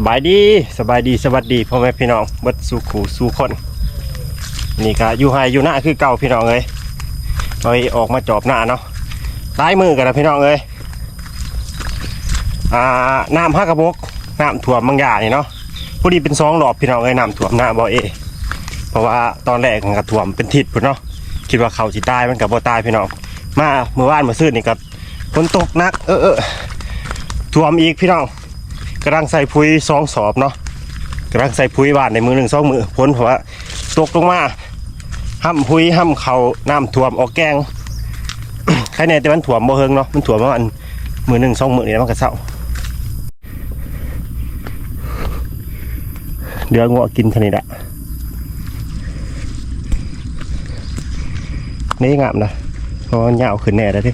สบายดีสบายดีสวัสดีพ่อแม่พี่น้องบัดสู่ขู่สู่คน นี่ก็อยู่ไฮอยู่หน้าคือเก่าพี่น้องเลยไปออกมาจอบหน้าเนาะซ้ายมือกันนะพี่น้องเลยอ่าน้ำฮักกระบกน้ำถ่วมบางอย่างนี่เนาะพอดีเป็นสองหลอบพี่น้องเลยน้ำถ่วมหน้าบ่อเอเพราะว่าตอนแรกมันก็ถ่วมเป็นทิศพุ่นเนาะคิดว่าเขาสิตายมันกับบ่ตายพี่น้องมาเมื่อวานเมื่อซื่นนี่ก็ฝนตกนัก เออเออถ่วมอีกพี่น้อง กำลังใส่ปุ๋ยสองสอบเนาะกำลังใส่ปุ๋ยบานในมือหนึ่งสองมือพ้นเพราะว่าตกลงมาห้ำปุ๋ยห้ำเขาน้ำท่วมออกแกงใครในแต่มันถ่วมบ่เฮิงเนาะมันถ่วมประมาณมือหนึ่งสองมือนี่แล้วมันก็เศร้าเดี๋ยวงัวกินเท่านี้ละนี่งามนะเพราะว่ามันยาวขึ้นแน่แล้วดิ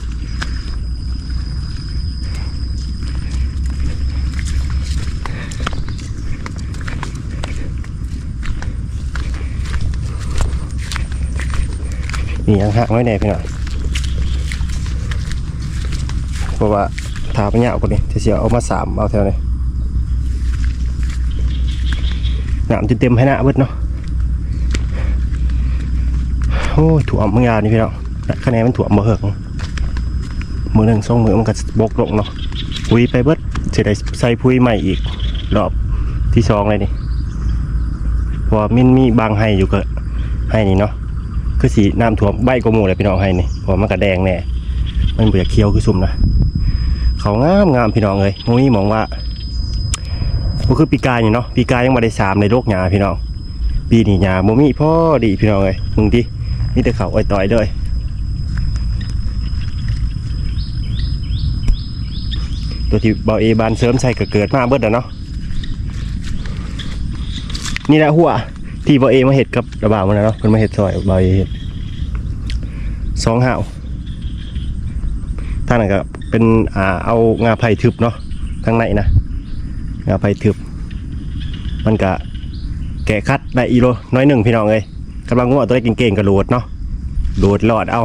นี่ยังหักไว้แน่พี่น้องเพราะว่าถาปัญญาคนนี้จะเสียเอามาสามเอาแถวนี้น้ำจะเต็มให้หน้าเบิดเนาะโอ้ยถ่วมเมื่อยานี่พี่น้องคะแนนมันถั่วมมาเหิงมือหนึ่งสองมือมันก็บกลงเนาะพุยไปเบิดเสียดายใส่พุยใหม่อีก รอบที่สองเลยนี่พราะว่ามินมีบางให้อยู่ก็ให้นี่เนาะ คือสีน้ำท่วมใบกว่าหมูเลยพี่น้องให้นี่พราะมันกระแดงแน่มันเบื่อเคี้ยวคือซุ่มนะเขางามงามพี่น้องเลยมุ้ยมองว่าก็คือปีกายนี่เนาะปีกายยังมาได้สามในโลกหยาพี่น้อง ปีนี้หยาโมมี่พ่อดีพี่น้องเลยมึงดินี่แต่เขาอ้อยต่อยเลยตัวที่เบาเอบานเสริมใส่ก็เกิดมาเบิดแล้วเนาะนี่แหละหัวที่บอเอมาเห็ดกับระบาดมันนะเนาะเพิ่นมาเห็ดซอยบอเอเห็ด สองห่าวท่างนั้นก็เป็นอ่าเอางาไผ่ทึบเนาะข้างในนะงาไผ่ทึบ มันก็แกะคัดได้อีโลน้อยหนึ่งพี่น้องเลยกำลังงัวตัวเล็กเก่งๆกระโดดเนาะโดดหลอดเอา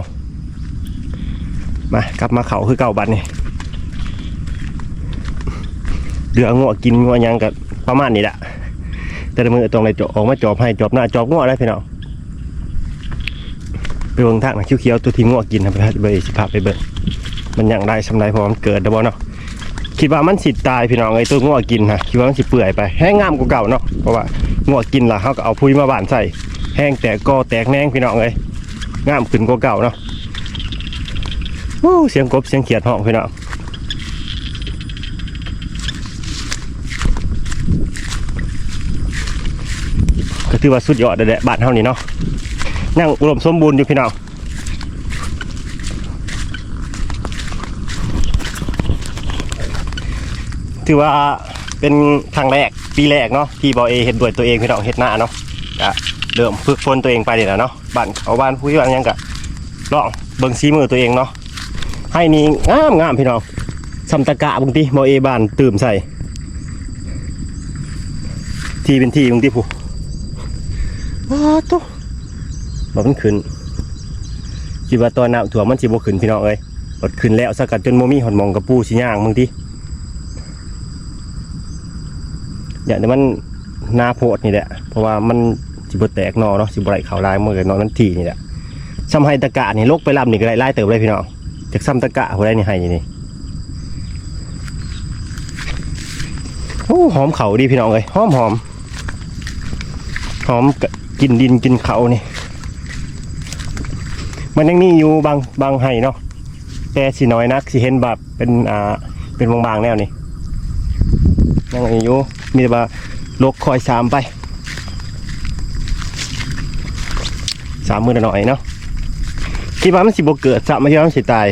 มากลับมาเขาคือเก่าบัดนี่เดืองัวกินงัวยังกับประมาณนี้แหละแต่มือตรงเลยจออกมาจอบให้จอบหน้าจอบง้อได้พี่น้อง ไปเบิ่งทางนะเขียวๆตัวที่ง้อกินนะไปเบิ่งสิภาพไปเบิ่งมันอยังได้สำไรเพราะมันเกิดได้บ่เนาะคิดว่ามันสิตายพี่น้องไอ้ตัวง้อกินนะคิดว่ามันสิเปื่อยไปแห้งงามกว่าเก่าเนาะเพราะว่าง้อกินล่ะเขาก็เอาพุยมาบานใส่แห้งแตกกอแตกแนงพี่น้องเลยงามขึ้นกว่าเก่าเนาะโอ้เสียงกบเสียงเขียดห้องพี่น้องก็ถือว่าสุดยอดเด็ดบ้านเท่านี้เนาะ นั่งอุดมสมบูรณ์อยู่พี่น้องถือว่าเป็นครั้งแรกปีแรกเนาะที่บอเอเห็ดด้วยตัวเองพี่น้องเห็ดหน้าเนาะก็เริ่มฝึกฝนตัวเองไปเดี๋ยวเนาะบ้านเขาบ้านผู้ที่ว่าหยังกะลองเบิ่งซีมือตัวเองเนาะให้นี่งามงามพี่น้องสัมตะกะบางทีบอเอบ้านตื่มใส่ทีเป็นทีบางทีผู้ว้าตัว บ่มันขึ้นคิดว่าตอนน้ำถ่วมมันสิบ่ขึ้นพี่น้องเอ้ยบดขึ้นแล้วสกัดจนโมมีหอนมองกระปูสิย่างมึงทีอย่างนี้มันนาโพดนี่แหละ เพราะว่ามันสิบ่แตกนอเนาะสิบ่ไหลเขาลายมือกันนอนนั้นทีนี่แหละซ้ำให้ตะกะนี่ลกไปลำนี่ก็ได้ไล่เติบเลยพี่น้องจากซ้ำตะกะหัวได้นี่ให้นี่โอ้หอมเขาดีพี่น้องเอ้ยหอมหอมหอมกะกินดินกินเขานี่ มันยังนี่อยู่บางบางไห้เนาะแต่สิน้อยนักสิเห็นแบบเป็นอ่าเป็นบางๆแนวนี่ยังมีอยู่มีแต่ว่าลกคอยสามไปสามมือหน่อยเนาะคิดว่ามันสิบเกิดสามาที่ว่ามันสิตาย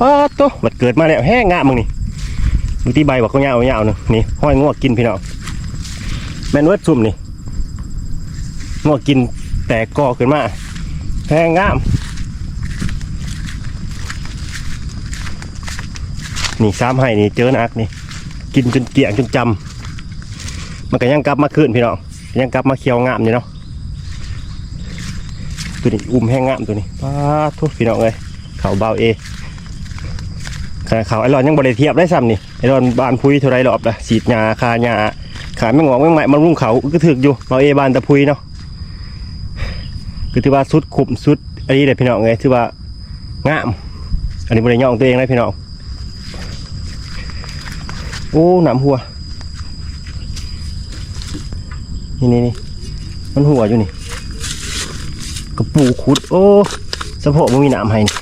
ป้าโตบัดเกิดมาแล้วแห้งงะมึงนี่มึงที่ใบบอกเขาเงาเงาๆนึงนี่ห้อยงวกกินพี่น้องแมนเวิร์ดซุ่มนี่งอกินแตกกอขึ้นมาแพงงาม นี่ซ้ำให้นี่เจอนักนี่ กินจนเกลี่ยงจนจำมันก็ยังกลับมาขึ้นพี่น้องยังกลับมาเคี้ยวงามอยู่เนาะตัวนี้อุ้มแห้งงามตัวนี้ป้าทุกพี่น้องเลยเขาเบาเอขนาดเขาไอรอนยังบริเทียบได้ซ้ำนี่ไอรอนบานพุยเท่าไรหรอบละฉีดยาคายาขาไม่งอกไม่ใหม่มันรุ่งเขาก็ถึกอยู่เราเอบานตะพุยเนาะก็ถือว่าสุดขุมสุดอันนี้เลยพี่น้องไงถือว่างาม อันนี้บริย่องตัวเองนะพี่น้อง โอ้หนามหัว นี่นี่นี่มันหัวอยู่นี่กระปูขุด โอ้สะโพกมันมีหนามให้นี่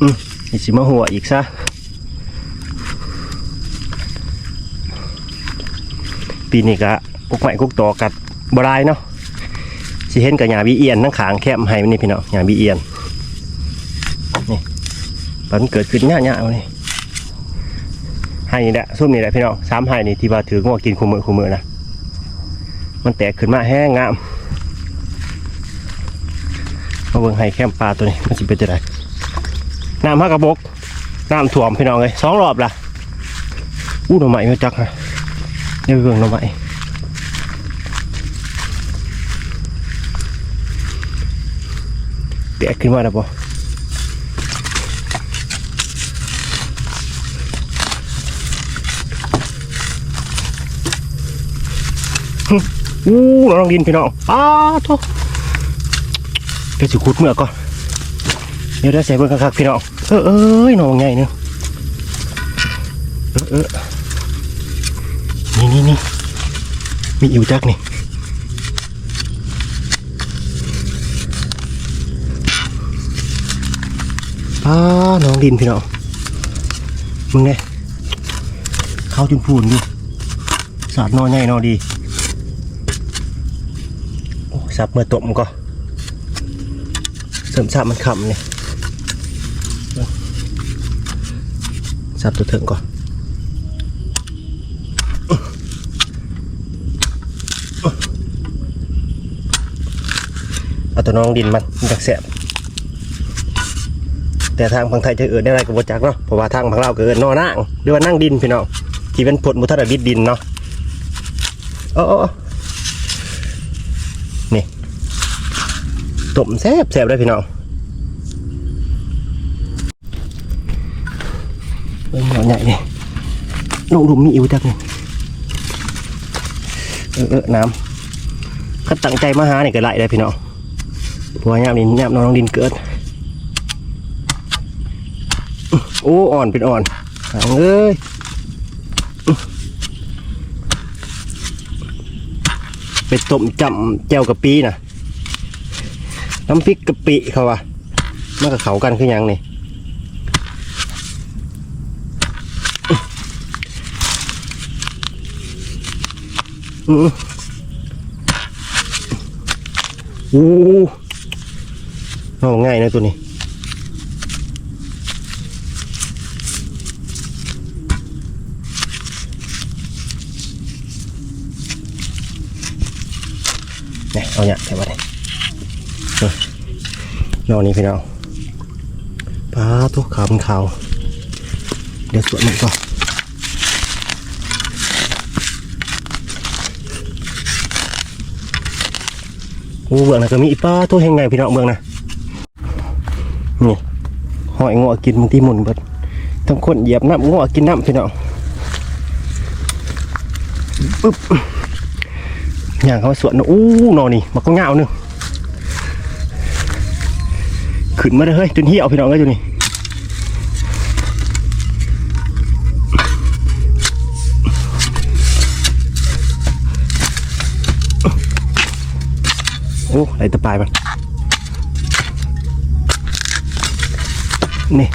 อีสิมาหัวอีกซะปีนี้ก็กุกใหม่กุกตอกัดบรายเนาะสิเห็นกับหญ้าบีเอียนทั้งขางแคบให้มันนี่พี่น้องหญ้าบีเอียนนี่มันเกิดขึ้นง่ายๆเอานี่ให้นี่แหละส้มนี่แหละพี่น้องสามให้นี่ที่ว่าถืองวกินคู่มือคู่มือนะมันแตกขึ้นมาแห้งงามมาเบิ่งให้แคมปลาตัวนี้มันสิเป็นจะได น้ำฮักกระบกน้ำถ่วมพี่น้องเลยสองรอบละอู้หน่อไม้มาจักฮะเดี๋ยวเบิ่งหน่อไม้แตกขึ้นมาแล้วปะอู้น้องดินพี่น้องอ้าโทเดี๋ยวสิขุดเมื่อก่อนเดี๋ยวได้ใส่เบิ่งคักๆพี่น้อง เออเอ้ยน้องใหญ่เนาะเออเออนี่นี่นี่มีอิวจักนี่ป้าน้องดินพี่น้องมึงเนี่ยเข้าจุนพูนอยู่สาดนอใหญ่นอดีโอ้สับเมื่อตบมันก็เสริมสาบมันขำเนี่ยับตัวเถิงก่อนเอาตัวน้องดินมันมันจักแสบแต่ทางพังไทยจะเอิดได้ไรกับวจักเนาะเพราะว่าทางพังเราวก็เอิดนอนั่งหรือว่านั่งดินพี่น้องที่เป็นผลมุทธบิดดินเนาะโอ้โอ้โอ้นี่ต้มแซ่บแซ่บเลยพี่น้อง ใหญ่นี่ลงหลุมมีอิวจักนี่เออเออน้ำขัดตั้งใจมาหานี่ก็ไหลได้พี่น้องเพราะว่ายามนี้ยามน้องดินเกิด โอ้อ่อนเป็นอ่อนเอาเอ้ยไปต้มจำแจ่วกะปิน่ะน้ำพริกกะปิเขาว่ามันกับเขากันคือหยังนี่ อืมโอ้เอาง่ายนะตัวนี้เนี่ยเอาเนี่ยใส่มาเลยนอนนี้พี่น้องปลาทุกขาวมันขาว เดี๋ยวสวนมันก่อน โอ้เบื้องนะก็มีอีป้าตัวแห่งไงพี่น้องเบื้องนะนี่หอยงอกินบางทีหมุนเบิดทั้งคนเหยียบน้ำงอกินน้ำพี่น้องปึ๊บอย่างเขาสวนอู้นอนี่มันก็เงาหนึงขึ้นมาเลยเฮ้ยจนเหี้ยวพี่น้องเลยอยู่นี่ อ้ไหลตะปลายมันนี่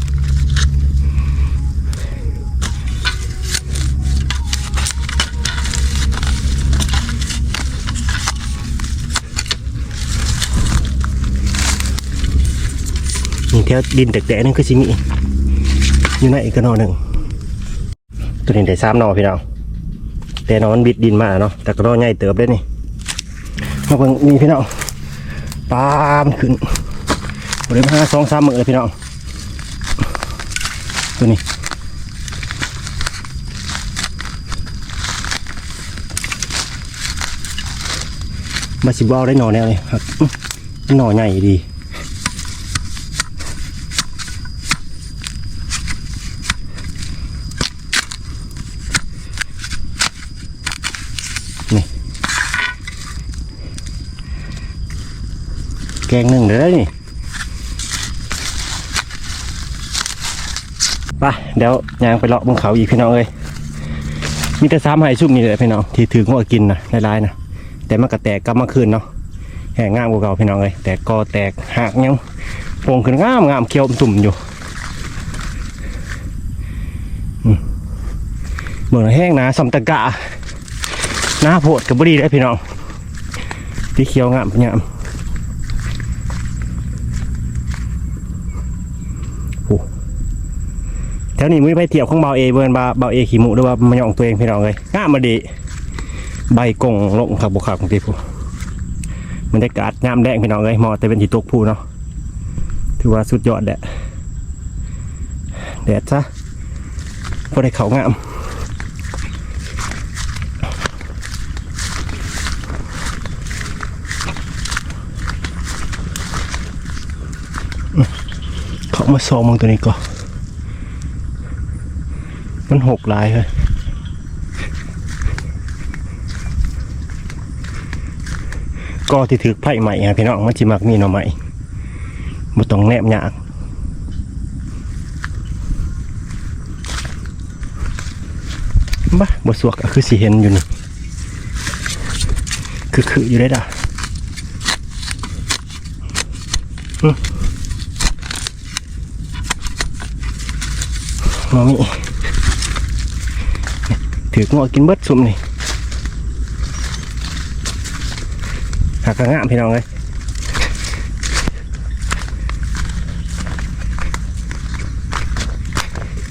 นี่แถวดินแตกๆนั่นคือสิมีอยู่ในอีกกระนอหนึ่งตัวนี้ได้สามนอพี่น้องแต่นอมันบิดดินมาเนาะแต่กระนอใหญ่เติบได้นี่มาเบิ่งนี่พี่น้อง ปามขึ้นบริมาสองสามมือเลยพี่น้อง ตัวนี้มาสิบวอาได้หน่อแนวเลยครับหน่อใหญ่ดีนี่ แกงหนึ่งเลยได้นี่ไปเดี๋ยวยางไปเลาะบนเขาอีกพี่น้องเอ้ยมีแต่ซ้ำให้ชุ่มนี่เลยพี่น้องที่ถือว่ากินนะลายๆนะแต่มันก็แตกกลับมาคืนเนาะแห่งงามกว่าเก่าพี่น้องเอ้ยแต่ก็แตกหักยังโป่งขึ้นงามงามเขียวตุ่มอยู่อืมเมือแห้งนะสำตะกะหน้าโพดกับบดีได้พี่น้องที่เขียวงามงามโอ้แถวนี้มือไปเที่ยวของเบาเอเบิร์นบาเบาเอขี่หมูหรือว่ามาหยองตัวเองพี่น้องเลยงามาดีใบกงลงขับบุขับของพี่ผู้มันได้กาดงามแดงพี่น้องเลยหมอแต่เป็นที่ตกผู้เนาะถือว่าสุดยอดแดดแดดซะพอได้เขางามเขามาซองมึงตัวนี้ก่อน มันหกลายเลยก็ที่ถือไผ่ใหม่ฮะพี่น้องมันจิมักมีหน่อใหม่บ่ต้องแนบยากบ้าบ่สวกคือสิเห็นอยู่นี่คือคืออยู่ได้ด่ะมมอมี ถือกงอกินเบิดซุ่มนี่หักกระงามพี่น้องเลย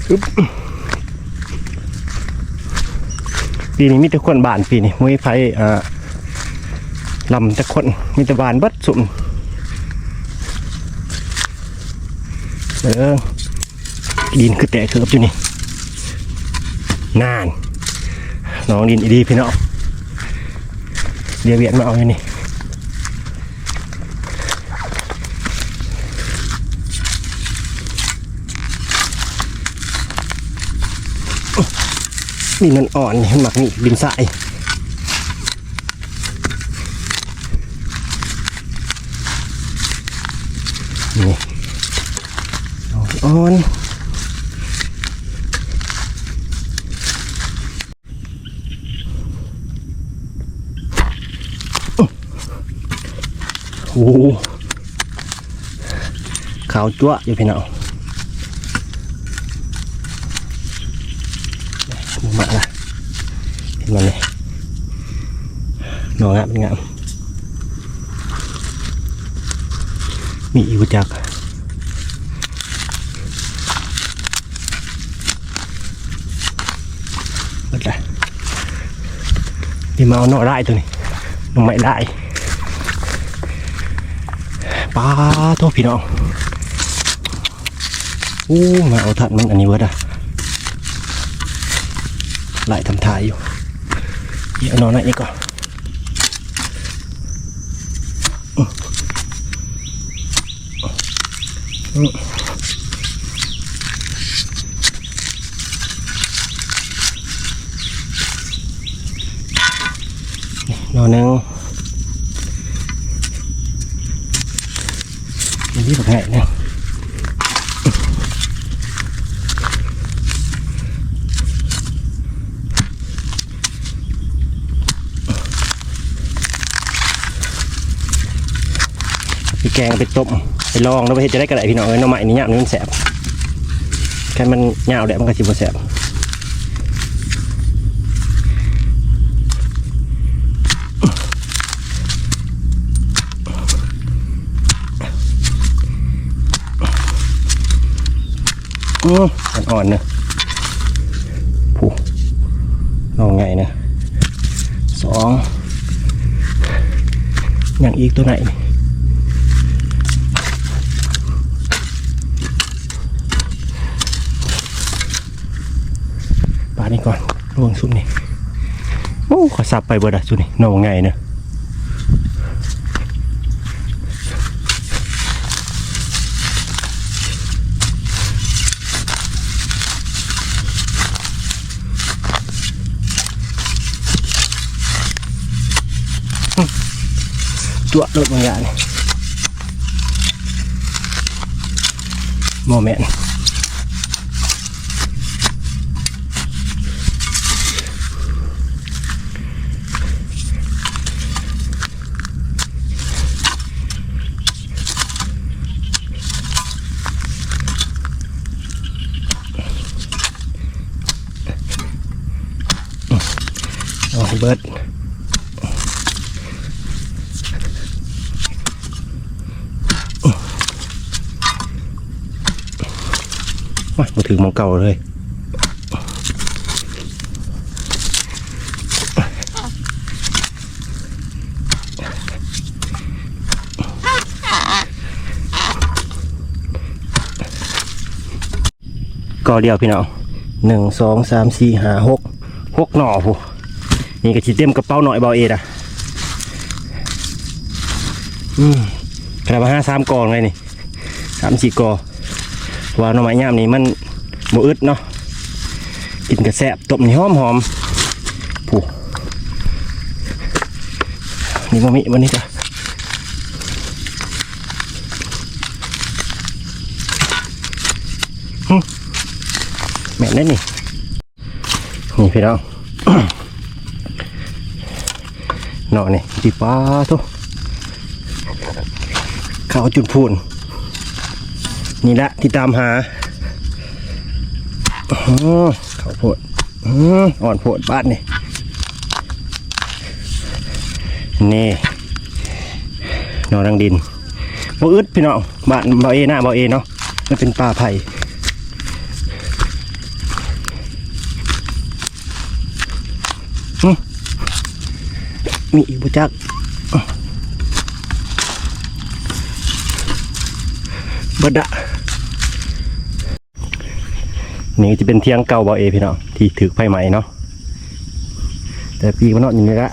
อึ๊บปีนี้มีแต่คนบานปีนี้มุ้ยไฟอ่าลำแต่คนมีแต่บานเบิดสุ่มเออดินคือแตกเกือบอยู่นี่นาน น้องดินอีดีพี่น้องเรียกเวียนมาเอาอยู่นี่นี่มันอ่อนนี่หมักนี่ดินทรายนี่อ่อน โอ้ขาวจั๊วอยู่พี่น้องหมาละเห็นมันเลยหนองาเป็นงามมีอีกจักหมดละนี่มาเอาหน่อได้ตัวนี้หน่อไม้ได้ ปลาตัวพี่น้องอู้มาเอาทัดมันอันนี้เวิร์ดอะไหลทำทายอยู่เยอนอนนะอีกก่อนนอนนึง Ừ. nó nâng mình biết một ngày nè ไปแกงไปต้มไปลองแล้วไปเฮ็ดจะได้กระไรพี่น้องเอ้ยน้ำใหม่นี่ยามนี่มันแสบแค่มันยาวแดดมันก็สิบ่แสบอืมมัน อ่อนนะผู้ลองไงเนะสองอย่างอีกตัวไหนปลานี่ก่อนระวังสุดนี่โอ้ขอสับไปเบิดอะสุดนี่นองไงเนะ จั่วรถบางอย่างนี่โมเมนต์เอาให้เบิร์ด ว้าย มาถึงมองเก่าเลยก็เดียวพี่น้องหนึ่งสองสามสี่ห้าหกหกหน่อผู้นี่ก็ชิเต็มกระเป๋าหน่อยเบาเอ็ดอะอืมขนาดมาห้าสามกองเลยนี่สามสี่กอ ว่าหน่อไม้ย่ามนี่มันบอึดเนาะกินกระแสบต้มนี่หอมหอมผู้นี่มามิวันนี้จ้ะแม่นได้นี่นี่พี่น้องหน่อนี่จีป้าทุกข้าวจุดพูน นี่แหละที่ตามหาเขาโพดอ่อนโพดบ้านนี่ นี่นอนรังดินบ่อึดพี่น้องบ้านบ่เอหน้าบ่เอเนาะมันเป็นป่าไผ่มีอีกบุจักบดะ นี่จะเป็นเทียงเก่าเบอเอพี่น้องที่ถือไฟใหม่เนาะแต่ปีมันเนาะอย่างนี้ละ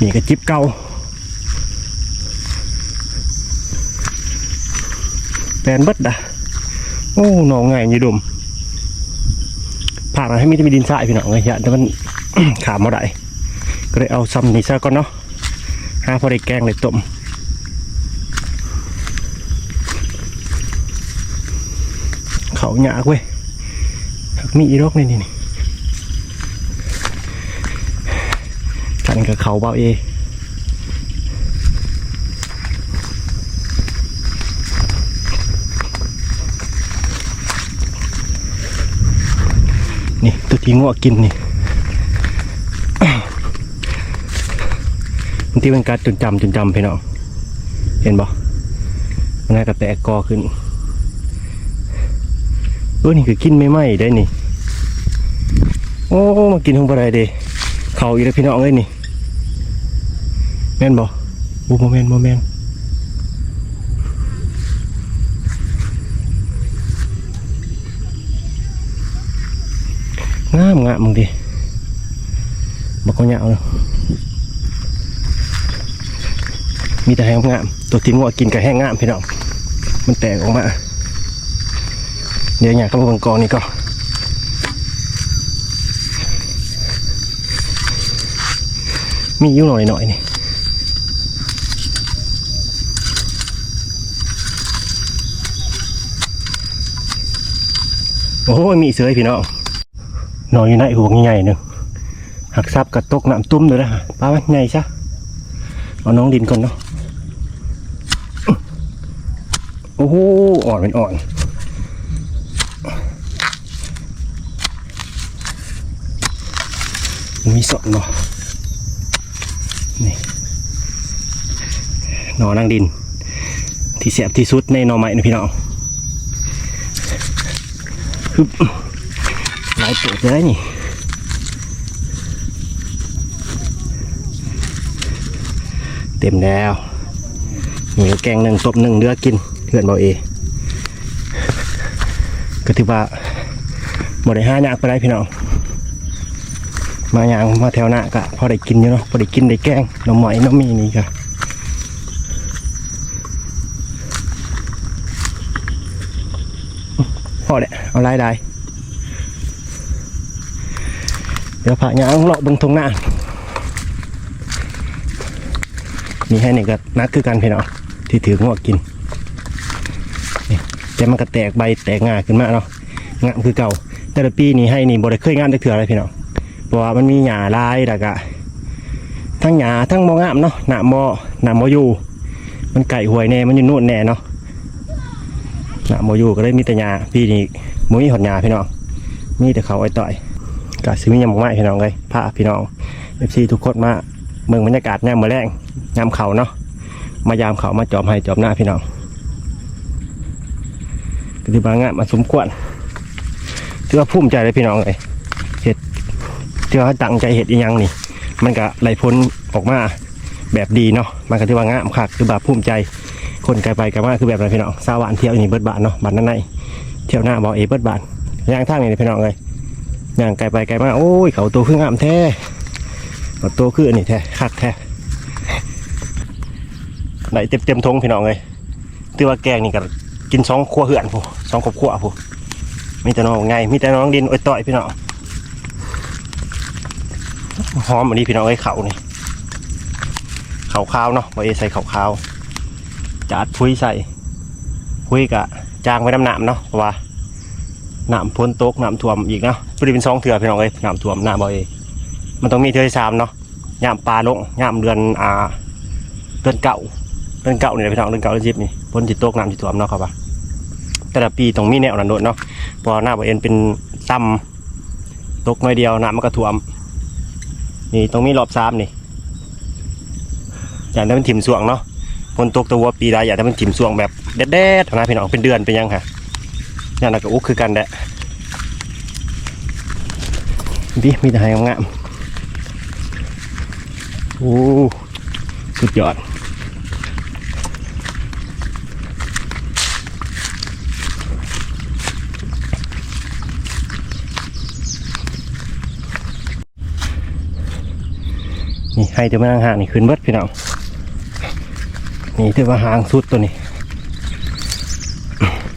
นี่ก็จิบเก่าแปลนบิดดะโอ้หนองไงยี่ดุมผ่านมาให้มีแต่มีดินทรายพี่น้องเลยอย่าแต่มันขามมาได้ก็เลยเอาซ้ำนี่ซะก่อนเนาะหาพอได้แกงเลยต้ม เขาหยากเว้ยมีอีรกนี่นี่นี่กันกับเขาเบาเอนี่ตัวที่งัวกินนี่บางทีเป็นการจนจำจนจำพี่น้อง เห็นบ่มันน่าจะแตกกอขึ้น ออนี่คือกินไม่ไหมได้นี่ โอ้มากินของอะไรเดเขาอีกแล้วพี่น้องเอ้ยนี่แม่นบ่โอ้โมแมนโมแมนงามงามมึงดิบอกเขาเหยาวเนอะมีแต่แห้งงาม ตัวที่งัวกินกับแห้งงามพี่น้องมันแตกออกมา เดี๋ยวอย่ากเข้ามาบังกรนี่ก็มีอยู่หน่อยหน่อยนี่โอ้ยมีเสือพี่น้องนอนอยู่ในหัวใหญ่หนึ่งหักซับกระตกน้ำตุ้มเลยนะป้ามันใหญ่ซะเอาน้องดินก่อนเนาะโอ้โหอ่อนเป็นอ่อน มีสดเนาะนี่หนอนั่งดิน ที่เสียบที่สุดในหนอไม้นะพี่น้องคือหลายตัวจะได้นี่เต็มแล้วนี่ก็แกงหนึ่งตบหนึ่งเลือกกินเพื่อนเบาเอก็ถือว่าบ่ได้ห้ายากไปได้พี่น้อง มาอย่างมาแถวหน้ากะพอได้กินอยู่เนาะพอได้กินได้แกงน้ำหมอยน้ำมีนี่กะพอแหละเอาไล่ได้เดี๋ยวผ่าย่างเลาะเบึงทงหน้ามีให้นี่ก็นักคือกันพี่น้องที่ถืองวกกินนี่แต่มันก็แตกใบแตกงาขึ้นมาเนาะงามคือเก่าแต่ละปีนี่ให้นี่บ่ได้เคยงามจักเถื่ออะไรพี่น้องเพราะ ว่ามันมีหญ้าลายแล้วก็ทั้งหญ้าทั้งบ่งามเนาะหน้าบ่หน้าบ่อยู่ มันไก่หวยแน่มันอยู่นู่นแน่เนาะหน้าบ่อยู่ก็เลยมีแต่หญ้าปีนี้บ่มีหดหญ้าพี่น้องมีแต่เขาไอ้ต่อยก็สิมีหยังบ่ไม้พี่น้องเลยพาพี่น้อง FC ทุกคนมาเมืองบรรยากาศยามมื้อแรงยามเขาเนาะมายามเขามาจอมให้จอมหน้าพี่น้องก็ถือว่างานมาสมควรถือว่าภูมิใจเลยพี่น้องเลย ถือว่าตั้งใจเห็ดอีหยังนี่ มันก็ไหลพ้นออกมาแบบดีเนาะมันก็ถือว่างามคักคือแบบภูมิใจคนไกลไปไกลมาคือแบบไรพี่น้องสาวานเที่ยวนี่เบิดบานเนาะบานนั้นในเที่ยวหน้าบอเอเบิดบานย่างทางนี่พี่น้องเลยย่างไกลไปไกลมาโอ้ยเขาตัวขึ้นงามแท้เอาตัวคืออันนี้แท้คักแท้ไหนเต็มเต็มๆทงพี่น้องเลยตือว่าแกงนี่ก็กินสองครัวเหือนผู้สองครอบครัวผู้มีแต่น้องไงมีแต่น้องดินอ้ยต่อยพี่น้อง หอมอันนี้พี่น้องเอ้เขานี่เขาขาวเนาะบอเอใส่เขาขาวจัดพุ้ยใส่พุ้ยกะจางไว้น้ำหนามเนาะเพราะว่าน้ำพ้นโต๊กน้ำท่วมอีกเนาะพอดีเป็นสองเถื่อพี่น้องเอ้ยน้ำท่วมหน้าบอเอมันต้องมีเทือที่สามเนาะยามปลาลงยามเดือนอ่าเดือนเก่าเดือนเก่านี่แหละพี่น้องเดือนเก่าเดือนสิบนี่พ้นจิตโต๊กน้ำจิตถ่วมเนาะครับว่าแต่ละปีต้องมีแนวหนั้นโดดเนาะพอหน้าบ่เอ็นเป็นต่ำตกน้อยเดียวน้ำมันก็ท่วม นี่ต้องมีรอบสามนี่อย่างนั้นเป็นถิ่มสวงเนาะฝนตกตัวปีใดอย่างนั้นเป็นถิ่มสวงแบบแดดๆนะพี่น้องเป็นเดือนเป็นยังค่ะอย่างนั้นก็อุกคือกันแหละดิมีแต่หายงามๆโอ้สุดยอด นี่ให้เดี๋ยวมานั่งห่างนี่ขึ้นเบิดพี่น้องนี่ถือว่าหางสุดตัวนี้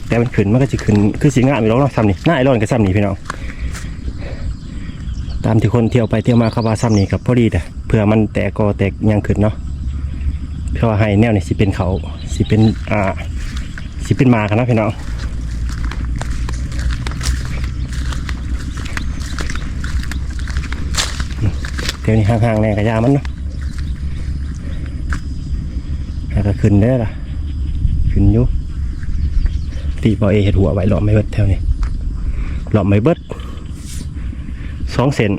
แต่มันขึ้นมันก็จะขึ้นคือสีงามอยู่แล้วเนาะซ้ำนี่หน้าไอรอนกับซ้ำนี่พี่น้องตามที่คนเที่ยวไปเที่ยวมาเขาว่าซ้ำนี่กับพอดีแต่เพื่อมันแตกก็แตกยังขึ้นเนาะเพื่อว่าให้แนวนี่สิเป็นเขาสิเป็นอ่าสิเป็นมากันนะพี่น้อง ดี๋ยวนี้ห่างๆแน่กระยามันเนาะแล้วก็ขึ้นได้อล่ะ ขึ้นอยู่ตีบอเอเห็ดหัวไว้หลอมไม่เบิดแถวนี้หลอมไม่เบิดสองเซน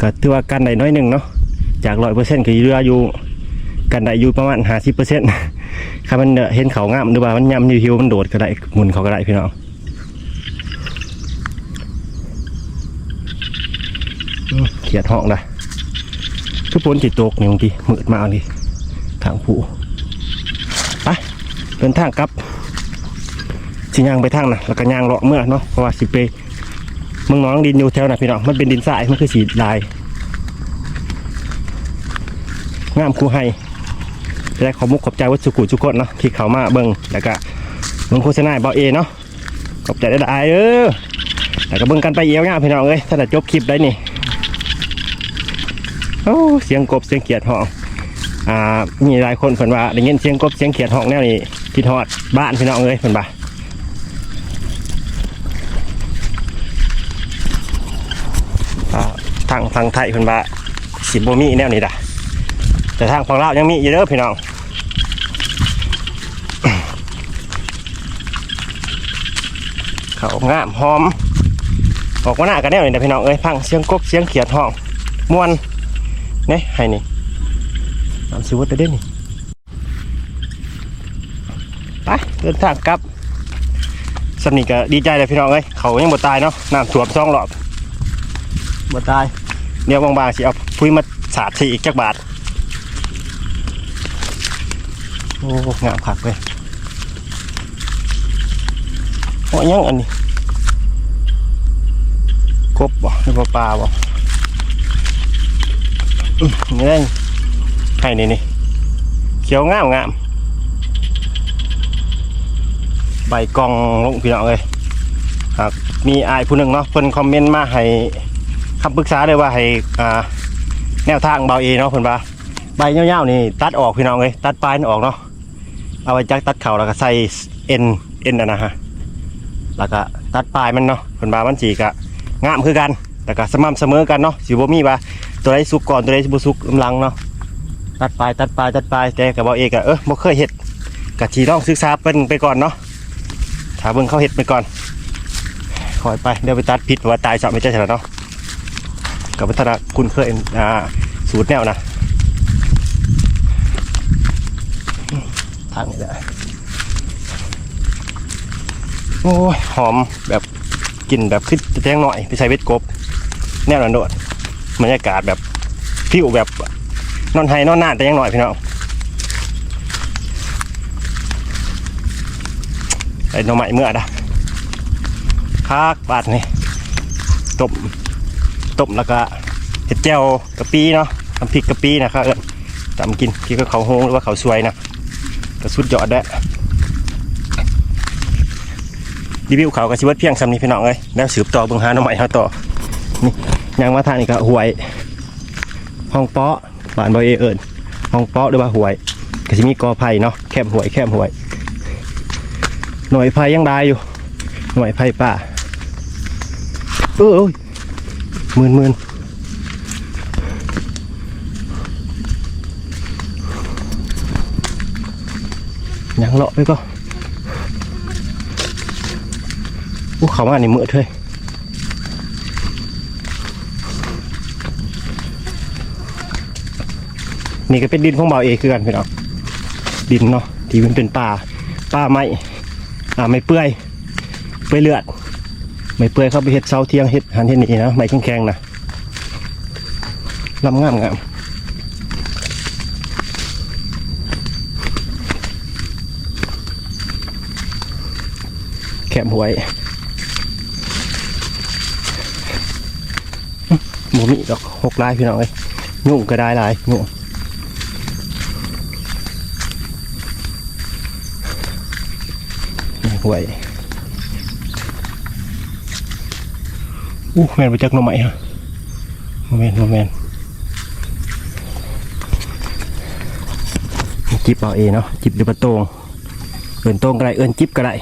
ก็ถือว่ากันได้น้อยหนึ่งเนาะจากร้อยเปอร์เซ็นต์คือเรืออยู่กันได้อยู่ประมาณห้าสิบเปอร์เซ็นต์ถ้ามันเห็นเขางามหรือว่ามันยำอยู่หิวมันโดดก็ได้หมุนเขาก็ได้พี่น้องอืมเขียดห้องได้ทุกคนจิตตกนี่บางทีมืดมากเลยทางผู้ไปเดินทางกลับสิย่างไปทางนะแล้วก็ย่างเลาะเมื่อเนาะเพราะว่าสิไปเมืองน้องดินอยู่แถวน่ะพี่น้องมันเป็นดินทรายมันคือสีลายงามคูให้และขอมุกขอบใจวัดสุกุทุกคนเนาะที่เขามาเบิ่งแล้วก็เบิ่งโฆษณาบอเอเนาะขอบใจได้หลายเออแล้วก็เบิ่งกันไปเอวเนี่ยพี่น้องเอ้ยถ้าจะจบคลิปได้นี่ โอ้เสียงกบเสียงเขียดห้องอ่ามีหลายคนเพิ่นว่าได้ยินเสียงกบเสียงเขียดห้องแนวนี้คิดฮอดบ้านพี่น้องเอ้ยเพิ่นว่าทางทางไทยเพิ่นว่าสิบ่มีแนวนี้ด่ะแต่ทางฝั่งลาวยังมีอยู่เด้อพี่น้องเขางามหอมออกมาหน้ากันแนวนี้นะพี่น้องเอ้ยพังเสียงกบเสียงเขียดห้องม่วน นี่ยให้นี่ตามสิวัดไปเด้นี่ไปเดินทางกลับสำนีก็ดีใจเลยพี่น้องเอ้ยเขายังบ่ตายเนาะน้ำท่วมช่องหลอบบ่ตายเดี๋ยวบางๆสิเอาพุ้ยมาสาดทีอีกจักบาทโอ้งามคักเลยโอ้ยังอันนี้กบบ่หรือว่ปลาบ่อื้อ นี่ได้ให้นี่นี่เขียวงามงามใบกองลงพี่น้องเลยหากมีอายผู้หนึ่งเนาะเพิ่นคอมเมนต์มาให้คำปรึกษาเลยว่าให้อ่าแนวทางเบาเอเนาะเพิ่นว่าใบยาวๆนี่ตัดออกพี่น้องเลยตัดปลายมันออกเนาะเอาไว้จักตัดเข่าแล้วก็ใส่เอ็นเอ็นอะนะฮะแล้วก็ตัดปลายมันเนาะคนบามันสีกะงามคือกันแต่ก็สม่ำเสมอกันเนาะสิบ่มีว่า ตัวใดสุกก่อนตัวใดบ่สุกลำลังเนาะตัดปลายตัดปลายตัดปลายแต่กับบ่เอกอะเออบ่เคยเฮ็ดกะทีต้องศึกษาเป็นไปก่อนเนาะถ้าเบิ่งเขาเฮ็ดไปก่อนคอยไปเดี๋ยวไปตัดผิดว่าตายจาะไม่ใช่ฉะเนาะกับพัฒนาคุณเคยอ่าสูตรแนวนะทางนี้แหละโอ้ยหอมแบบกลิ่นแบบขึ้นแจ้งหน่อยไปใส่เวทกบ แนวนันโดด บรรยากาศแบบฟิวแบบนอนไฮนอนน้าแต่ยังหน่อยพี่น้องไอ้หน่อไม้เมื่อดะคากบาดนี่ต้มต้มแล้วก็เห็ดเจียวกะปิเนาะทำพริกกะปินะครับตำกินกินกับเขาโฮงหรือว่าเขาสวยนะก็สุดยอดแด้รีวิวเขาวก็ชิวเพียงสำนี้พี่น้องเลยแล้วสืบต่อเบิ่งหาหน่อใหม่เฮาต่อนี่ ยังมาทางนี้ก็หวยห้องเปาะบ้านบอยเอเอิญห้องเปาะหรือว่าหวยก็จะมีกอไผ่เนาะแคบหวยแคบหวย หน่วยไผ่ยังได้อยู่ หน่วยไผ่ป่าเออเอ้ยหมื่นหมื่นยังเลาะไปก็อู้เขามาอันนี้มืดเลย นี่ก็เป็นดินของเบาเอคือกันพี่น้องดินเนาะที่มันเป็นป่าป่าไม้อ่าไม่เปื่อยเปื่อยเลือดไม่เปื่อยเข้าไปเห็ดเสาเทียงเห็ดหันเห็ดนี่นะไม้แข็งๆนะลำงามงามแคบหวยหมูมีดอกหกลายพี่น้องเอ้ยยุ่งก็ได้ลายยุ่ง หวยอู้แมนไปจักหน่อใหม่ฮะโมเมนโมเมนจิบเอาเองเนาะจิบดูประตงเอินตรงก็ได้เอินจิบก็ได้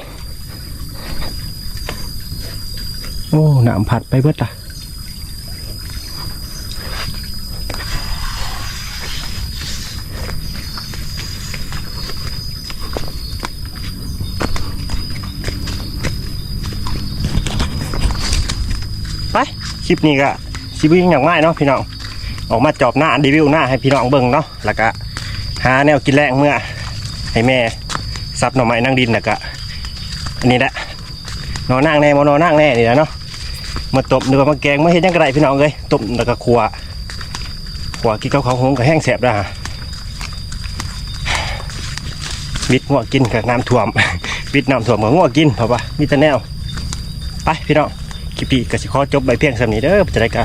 โอ้หนามผัดไปเบิดละไปค ลิปนี้ก็ชิบิงอย่างง่ายเนาะพี่น้องออกมาจอบหน้ารีวิวหน้าให้พี่น้องเบิ่งเนาะแล้วก็หาแนวกินแรงเมื่อให้แม่ซับหน่อไม้นั่งดินแล้วก็อันนี้แหละนอนนั่งแน่มานอนนั่งแน่นี่แหละเนาะมาตบหรือมาแกงมาเฮ็ดหยังไรพี่น้องเลยตบแล้วก็ขัวขัวกินข้าวหงกับแห้งแสบนะฮะวิดงัวกินกับน้ำท่วมวิดน้ำท่วมกับงัวกินเพราะว่ามีแต่แนวไปพี่น้อง คลิปนี้ก็สิขอจบใบเพียงสำนี้เด้อจะได้ก็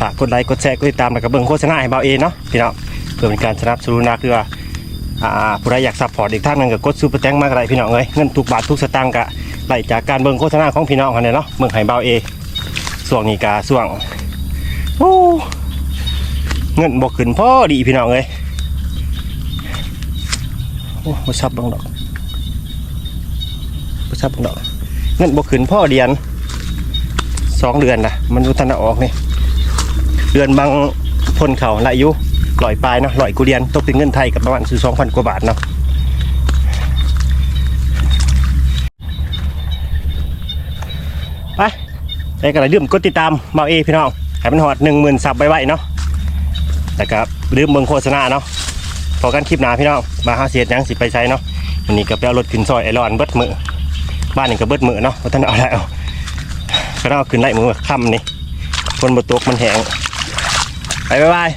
ฝากกดไลค์กดแชร์กดติดตามแล้วก็เบิ่งโฆษณาให้เบาเองเนาะพี่น้องเพื่อเป็นการสนับสนุนนะคือว่าอ่าผู้ใดอยากซัพพอร์ตอีกท่านหนึงก็กดซูเปอร์แตงมากไรพี่น้องเอ้ยเงินทุกบาททุกสตางค์กะไหลจากการเบิ่งโฆษณาของพี่น้องเขาเนี่ยเนาะเมืองไห่เบาเอส่วงนี้กาส่วงโอ้เงินบอกขึ้นพอดีพี่น้องเอ้ยโอ้บ่ซับบังดอกบ่ซับบังดอกเงินบอกขึ้นพ่อเดือน สองเดือนนะมันรุทันออกนี่เดือนบางพนเขาละอายุลอยปลายเนาะลอยกูเรียนตกเป็นเงินไทยกับประมาณซื้อสองพันกว่าบาทเนาะไปไอ้กระลืมกดติดตามเมาเอพี่น้องให้มันหอดหนึ่งหมื่นซับไว้ๆเนาะแต่ก็ลืมเบิ่งโฆษณาเนาะพอกันคลิปหนาพี่น้องมาหาเสียดยังสิไปใช้เนาะวันนี้ก็ไปเอารถขึ้นซอยไอรอนเบิดมือบ้านนี่ก็เบิดมือเนาะเพราะท่านเอาแล้ว ก็ต้องเอาขึ้นไล่มือค่ำนี่คนบนตกมันแหงไปบ๊ายบาย